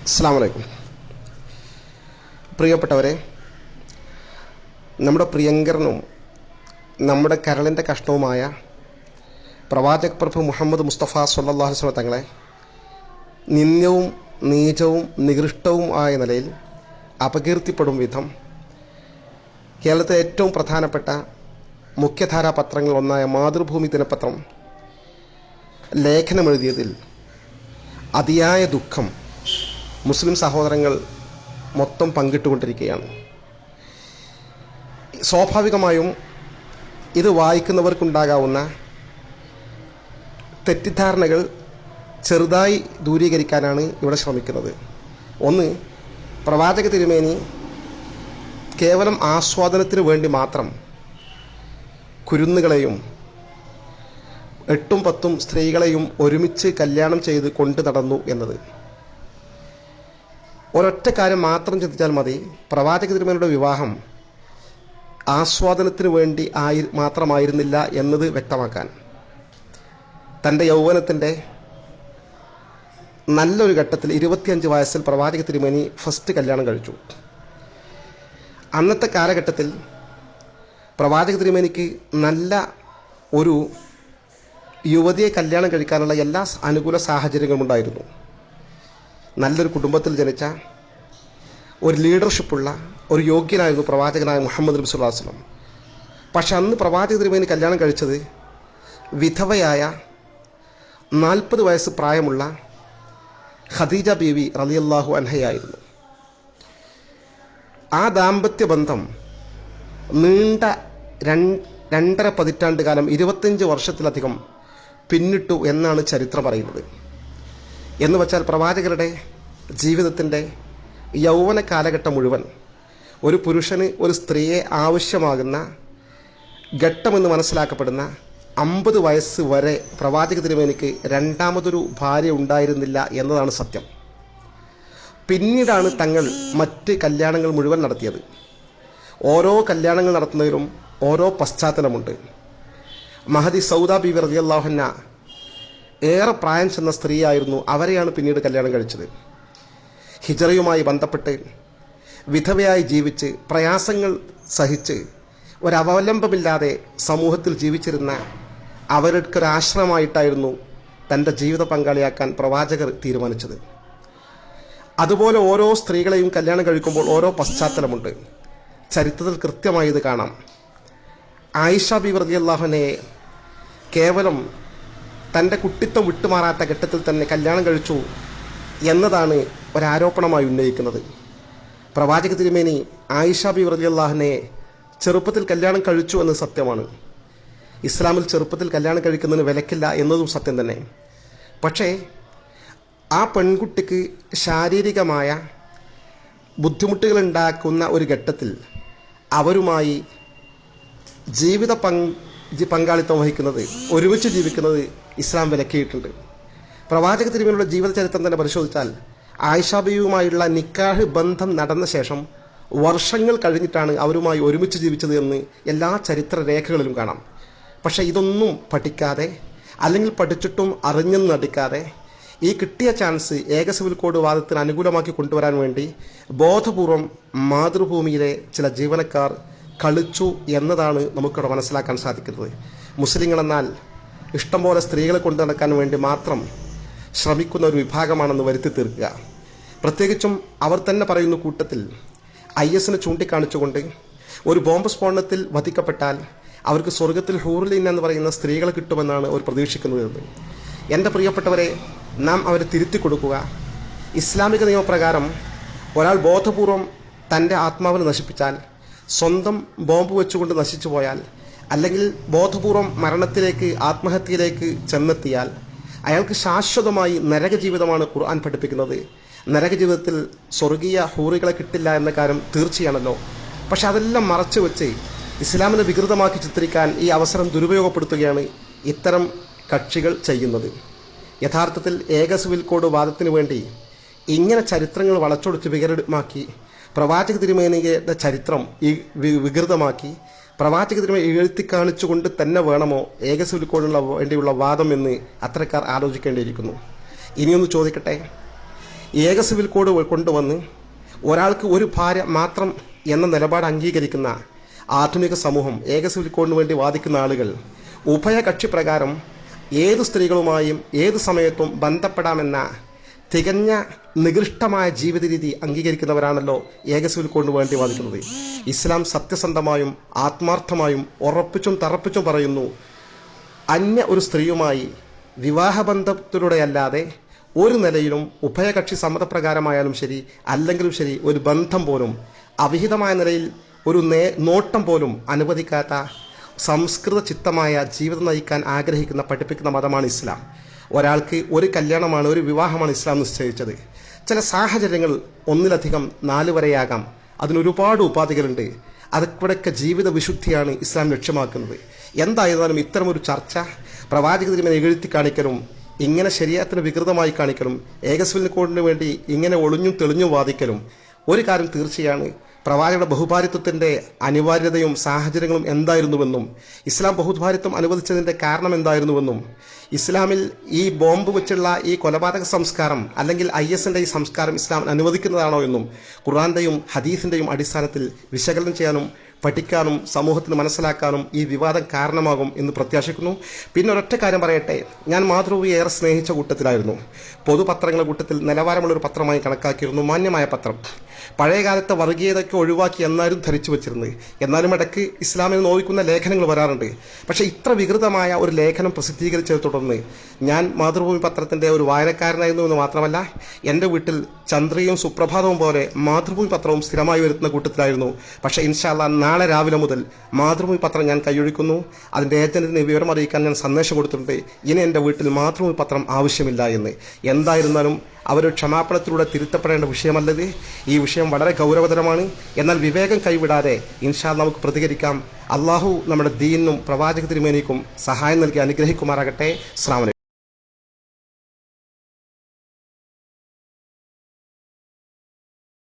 അസ്സാം വലൈക്കും പ്രിയപ്പെട്ടവരെ നമ്മുടെ പ്രിയങ്കരനും നമ്മുടെ കരളിന്റെ കഷ്ണവുമായ പ്രവാചക പ്രഭു മുഹമ്മദ് മുസ്തഫ സല്ലാഹു വസ്ലം തങ്ങളെ നിന്ദ്യവും നീചവും നികൃഷ്ടവും ആയ നിലയിൽ അപകീർത്തിപ്പെടും വിധം കേരളത്തിലെ ഏറ്റവും പ്രധാനപ്പെട്ട മുഖ്യധാരാ പത്രങ്ങളിലൊന്നായ മാതൃഭൂമി ദിനപത്രം ലേഖനമെഴുതിയതിൽ അതിയായ ദുഃഖം മുസ്ലിം സഹോദരങ്ങൾ മൊത്തം പങ്കിട്ടുകൊണ്ടിരിക്കുകയാണ്. സ്വാഭാവികമായും ഇത് വായിക്കുന്നവർക്കുണ്ടാകാവുന്ന തെറ്റിദ്ധാരണകൾ ചെറുതായി ദൂരീകരിക്കാനാണ് ഇവിടെ ശ്രമിക്കുന്നത്. ഒന്ന് പ്രവാചക തിരുമേനി കേവലം ആസ്വാദനത്തിന് വേണ്ടി മാത്രം കുരുന്നുകളെയും എട്ടും പത്തും സ്ത്രീകളെയും ഒരുമിച്ച് കല്യാണം ചെയ്ത് കൊണ്ടു നടന്നു എന്നത്. ഒരൊറ്റ കാര്യം മാത്രം ചിന്തിച്ചാൽ മതി. പ്രവാചക തിരുമേനിയുടെ വിവാഹം ആസ്വാദനത്തിന് വേണ്ടി ആയി മാത്രമായിരുന്നില്ല എന്നത് വ്യക്തമാക്കാൻ. തന്റെ യൗവനത്തിന്റെ നല്ലൊരു ഘട്ടത്തിൽ ഇരുപത്തിയഞ്ച് വയസ്സിൽ പ്രവാചക തിരുമേനി ഫസ്റ്റ് കല്യാണം കഴിച്ചു. അന്നത്തെ കാലഘട്ടത്തിൽ പ്രവാചക തിരുമേനിക്ക് നല്ല ഒരു യുവതിയെ കല്യാണം കഴിക്കാനുള്ള എല്ലാ അനുകൂല സാഹചര്യങ്ങളും ഉണ്ടായിരുന്നു നല്ലൊരു കുടുംബത്തിൽ ജനിച്ച ഒരു ലീഡർഷിപ്പുള്ള ഒരു യോഗ്യനായിരുന്നു പ്രവാചകനായ മുഹമ്മദ് നബി സുല്ലാ വസ്ലം പക്ഷെ അന്ന് പ്രവാചക തിരുമേനി കല്യാണം കഴിച്ചത് വിധവയായ നാൽപ്പത് വയസ്സ് പ്രായമുള്ള ഖദീജ ബീവി റലിയല്ലാഹു അൻഹയായിരുന്നു. ആ ദാമ്പത്യ ബന്ധം നീണ്ട രണ്ടര പതിറ്റാണ്ട് കാലം ഇരുപത്തഞ്ച് വർഷത്തിലധികം പിന്നിട്ടു എന്നാണ് ചരിത്രം പറയുന്നത്. എന്ന് വച്ചാൽ പ്രവാചകരുടെ ജീവിതത്തിന്റെ യൗവന കാലഘട്ടം മുഴുവൻ ഒരു പുരുഷന് ഒരു സ്ത്രീയെ ആവശ്യമാകുന്ന ഘട്ടമെന്ന് മനസ്സിലാക്കപ്പെടുന്ന അമ്പത് വയസ്സ് വരെ പ്രവാചക തിരുമേനിക്ക് രണ്ടാമതൊരു ഭാര്യ ഉണ്ടായിരുന്നില്ല എന്നതാണ് സത്യം. പിന്നീടാണ് തങ്ങൾ മറ്റ് കല്യാണങ്ങൾ മുഴുവൻ നടത്തിയത്. ഓരോ കല്യാണങ്ങൾ നടത്തുന്നതിലും ഓരോ പശ്ചാത്തലമുണ്ട്. മഹദി സൗദ ബി റളിയല്ലാഹുന്ന ഏറെ പ്രായം ചെന്ന സ്ത്രീയായിരുന്നു അവരെയാണ് പിന്നീട് കല്യാണം കഴിച്ചത്. ഹിജറയുമായി ബന്ധപ്പെട്ട് വിധവയായി ജീവിച്ച് പ്രയാസങ്ങൾ സഹിച്ച് ഒരവലംബമില്ലാതെ സമൂഹത്തിൽ ജീവിച്ചിരുന്ന അവർക്കൊരാശ്രമമായിട്ടായിരുന്നു തന്റെ ജീവിത പങ്കാളിയാക്കാൻ പ്രവാചകർ തീരുമാനിച്ചത്. അതുപോലെ ഓരോ സ്ത്രീകളെയും കല്യാണം കഴിക്കുമ്പോൾ ഓരോ പശ്ചാത്തലമുണ്ട്. ചരിത്രത്തിൽ കൃത്യമായി ഇത് കാണാം. ആയിഷ ബി അള്ളാഹനെ കേവലം തന്റെ കുട്ടിത്വം വിട്ടുമാറാത്ത ഘട്ടത്തിൽ തന്നെ കല്യാണം കഴിച്ചു എന്നതാണ് ഒരാരോപണമായി ഉന്നയിക്കുന്നത്. പ്രവാചക തിരുമേനി ആയിഷ ബി വർഗിയല്ലാഹുനെ ചെറുപ്പത്തിൽ കല്യാണം കഴിച്ചു എന്നത് സത്യമാണ്. ഇസ്ലാമിൽ ചെറുപ്പത്തിൽ കല്യാണം കഴിക്കുന്നതിന് വിലക്കില്ല എന്നതും സത്യം തന്നെ. പക്ഷേ ആ പെൺകുട്ടിക്ക് ശാരീരികമായ ബുദ്ധിമുട്ടുകൾ ഉണ്ടാക്കുന്ന ഒരു ഘട്ടത്തിൽ അവരുമായി ജീവിത പങ്ക് പങ്കാളിത്തം വഹിക്കുന്നത് ഒരുമിച്ച് ജീവിക്കുന്നത് ഇസ്ലാം വിലക്കിയിട്ടുണ്ട്. പ്രവാചക തിരുമേനിയുടെ ജീവിത ചരിത്രം തന്നെ പരിശോധിച്ചാൽ ആയിഷാബിയുമായുള്ള നിക്കാഹ് ബന്ധം നടന്ന ശേഷം വർഷങ്ങൾ കഴിഞ്ഞിട്ടാണ് അവരുമായി ഒരുമിച്ച് ജീവിച്ചത് എന്ന് എല്ലാ ചരിത്ര രേഖകളിലും കാണാം. പക്ഷേ ഇതൊന്നും പഠിക്കാതെ അല്ലെങ്കിൽ പഠിച്ചിട്ടും അറിഞ്ഞെന്ന് നടിക്കാതെ ഈ കിട്ടിയ ചാൻസ് ഏക സിവിൽ കോഡ് വാദത്തിന് അനുകൂലമാക്കി കൊണ്ടുവരാൻ വേണ്ടി ബോധപൂർവം മാതൃഭൂമിയിലെ ചില ജീവനക്കാർ കളിച്ചു എന്നതാണ് നമുക്കിവിടെ മനസ്സിലാക്കാൻ സാധിക്കുന്നത്. മുസ്ലിങ്ങളെന്നാൽ ഇഷ്ടംപോലെ സ്ത്രീകളെ കൊണ്ടു നടക്കാൻ വേണ്ടി മാത്രം ശ്രമിക്കുന്ന ഒരു വിഭാഗമാണെന്ന് വരുത്തി തീർക്കുക. പ്രത്യേകിച്ചും അവർ തന്നെ പറയുന്ന കൂട്ടത്തിൽ ഐ എസിനെ ചൂണ്ടിക്കാണിച്ചുകൊണ്ട് ഒരു ബോംബ് സ്ഫോടനത്തിൽ വധിക്കപ്പെട്ടാൽ അവർക്ക് സ്വർഗത്തിൽ ഹൂർലിൻ എന്ന് പറയുന്ന സ്ത്രീകൾ കിട്ടുമെന്നാണ് അവർ പ്രതീക്ഷിക്കുന്നത്. എന്റെ പ്രിയപ്പെട്ടവരെ നാം അവരെ തിരുത്തി കൊടുക്കുക. ഇസ്ലാമിക നിയമപ്രകാരം ഒരാൾ ബോധപൂർവം തന്റെ ആത്മാവിനെ നശിപ്പിച്ചാൽ സ്വന്തം ബോംബ് വെച്ചുകൊണ്ട് നശിച്ചു പോയാൽ അല്ലെങ്കിൽ ബോധപൂർവം മരണത്തിലേക്ക് ആത്മഹത്യയിലേക്ക് ചെന്നെത്തിയാൽ അയാൾക്ക് ശാശ്വതമായി നരക ജീവിതമാണ് ഖുർആൻ പഠിപ്പിക്കുന്നത്. നരക ജീവിതത്തിൽ സ്വർഗീയ ഹൂറികളെ കിട്ടില്ല എന്ന കാര്യം തീർച്ചയാണല്ലോ. പക്ഷെ അതെല്ലാം മറച്ചു വെച്ച് ഇസ്ലാമിനെ വികൃതമാക്കി ചിത്രിക്കാൻ ഈ അവസരം ദുരുപയോഗപ്പെടുത്തുകയാണ് ഇത്തരം കക്ഷികൾ ചെയ്യുന്നത്. യഥാർത്ഥത്തിൽ ഏക സിവിൽ കോഡ് വാദത്തിന് വേണ്ടി ഇങ്ങനെ ചരിത്രങ്ങൾ വളച്ചൊടിച്ച് വികരമാക്കി പ്രവാചക തിരുമേനിയുടെ ചരിത്രം ഈ വികൃതമാക്കി പ്രവാചക തിരുമേനി എഴുത്തി കാണിച്ചുകൊണ്ട് തന്നെ വേണമോ ഏകസുലിക്കോടുള്ള വേണ്ടിയുള്ള വാദം എന്ന് അത്തരക്കാർ ആലോചിക്കേണ്ടിയിരിക്കുന്നു. ഇനിയൊന്ന് ചോദിക്കട്ടെ? ഏക സിവിൽ കോഡ് കൊണ്ടുവന്ന് ഒരാൾക്ക് ഒരു ഭാര്യ മാത്രം എന്ന നിലപാട് അംഗീകരിക്കുന്ന ആധുനിക സമൂഹം ഏക സിവിൽ കോഡിന് വേണ്ടി വാദിക്കുന്ന ആളുകൾ ഉഭയകക്ഷി പ്രകാരം ഏത് സ്ത്രീകളുമായും ഏത് സമയത്തും ബന്ധപ്പെടാമെന്ന തികഞ്ഞ നികൃഷ്ടമായ ജീവിത രീതി അംഗീകരിക്കുന്നവരാണല്ലോ ഏക സിവിൽ വേണ്ടി വാദിക്കുന്നത്. ഇസ്ലാം സത്യസന്ധമായും ആത്മാർത്ഥമായും ഉറപ്പിച്ചും തറപ്പിച്ചും പറയുന്നു അന്യ ഒരു സ്ത്രീയുമായി വിവാഹബന്ധത്തിലൂടെയല്ലാതെ ഒരു നിലയിലും ഉഭയകക്ഷി സമ്മതപ്രകാരമായാലും ശരി അല്ലെങ്കിലും ശരി ഒരു ബന്ധം പോലും അവിഹിതമായ നിലയിൽ ഒരു നേ നോട്ടം പോലും അനുവദിക്കാത്ത സംസ്കൃത ചിത്തമായ ജീവിതം നയിക്കാൻ ആഗ്രഹിക്കുന്ന പഠിപ്പിക്കുന്ന മതമാണ് ഇസ്ലാം. ഒരാൾക്ക് ഒരു കല്യാണമാണ് ഒരു വിവാഹമാണ് ഇസ്ലാം നിശ്ചയിച്ചത്. ചില സാഹചര്യങ്ങൾ ഒന്നിലധികം നാല് വരെയാകാം. അതിനൊരുപാട് ഉപാധികളുണ്ട്. അതൊക്കെ ജീവിത വിശുദ്ധിയാണ് ഇസ്ലാം ലക്ഷ്യമാക്കുന്നത്. എന്തായിരുന്നാലും ഇത്തരമൊരു ചർച്ച പ്രവാചക തിരുമേനി എഴുത്തി കാണിക്കലും ഇങ്ങനെ ശരീരത്തിന് വികൃതമായി കാണിക്കലും ഏകസ്വലിന് കോഡിന് വേണ്ടി ഇങ്ങനെ ഒളിഞ്ഞും തെളിഞ്ഞും വാദിക്കലും ഒരു കാര്യം തീർച്ചയാണ്. പ്രവാചകയുടെ ബഹുഭാരിത്വത്തിന്റെ അനിവാര്യതയും സാഹചര്യങ്ങളും എന്തായിരുന്നുവെന്നും ഇസ്ലാം ബഹുഭാരിത്വം അനുവദിച്ചതിന്റെ കാരണം എന്തായിരുന്നുവെന്നും ഇസ്ലാമിൽ ഈ ബോംബ് വെച്ചുള്ള ഈ കൊലപാതക സംസ്കാരം അല്ലെങ്കിൽ ഐ ഈ സംസ്കാരം ഇസ്ലാം അനുവദിക്കുന്നതാണോ എന്നും ഖുർആന്റെയും ഹദീസിന്റെയും അടിസ്ഥാനത്തിൽ വിശകലനം ചെയ്യാനും പഠിക്കാനും സമൂഹത്തിന് മനസ്സിലാക്കാനും ഈ വിവാദം കാരണമാകും എന്ന് പ്രത്യാശിക്കുന്നു. പിന്നെ ഒരൊറ്റ കാര്യം പറയട്ടെ. ഞാൻ മാതൃഭൂമി ഏറെ സ്നേഹിച്ച കൂട്ടത്തിലായിരുന്നു. പൊതുപത്രങ്ങളുടെ കൂട്ടത്തിൽ നിലവാരമുള്ള ഒരു പത്രമായി കണക്കാക്കിയിരുന്നു മാന്യമായ പത്രം. പഴയകാലത്തെ വർഗീയതയ്ക്ക് ഒഴിവാക്കി എന്നാലും ധരിച്ചു വച്ചിരുന്നത് എന്നാലും ഇടയ്ക്ക് ഇസ്ലാമിൽ നോവിക്കുന്ന ലേഖനങ്ങൾ വരാറുണ്ട്. പക്ഷേ ഇത്ര വികൃതമായ ഒരു ലേഖനം പ്രസിദ്ധീകരിച്ചത് തുടർന്ന് ഞാൻ മാതൃഭൂമി പത്രത്തിന്റെ ഒരു വായനക്കാരനായിരുന്നു എന്ന് മാത്രമല്ല എന്റെ വീട്ടിൽ ചന്ദ്രയും സുപ്രഭാതവും പോലെ മാതൃഭൂമി പത്രവും സ്ഥിരമായി വരുത്തുന്ന കൂട്ടത്തിലായിരുന്നു. പക്ഷേ ഇൻഷാല്ല നാളെ രാവിലെ മുതൽ മാതൃഭൂമി പത്രം ഞാൻ കൈയൊഴിക്കുന്നു. അതിന്റെ ഏജന്റിന് വിവരം അറിയിക്കാൻ ഞാൻ സന്ദേശം കൊടുത്തിട്ടുണ്ട്. ഇനി എന്റെ വീട്ടിൽ മാതൃഭൂമി പത്രം ആവശ്യമില്ല എന്ന്. എന്തായിരുന്നാലും അവർ ക്ഷമാപണത്തിലൂടെ തിരുത്തപ്പെടേണ്ട വിഷയമല്ലത്. ഈ വിഷയം വളരെ ഗൗരവതരമാണ്. എന്നാൽ വിവേകം കൈവിടാതെ ഇൻഷാ നമുക്ക് പ്രതികരിക്കാം. അള്ളാഹു നമ്മുടെ ദീനും പ്രവാചക തിരുമേനിക്കും സഹായം നൽകി അനുഗ്രഹിക്കുമാറാകട്ടെ. അസ്ലാമലൈക്കും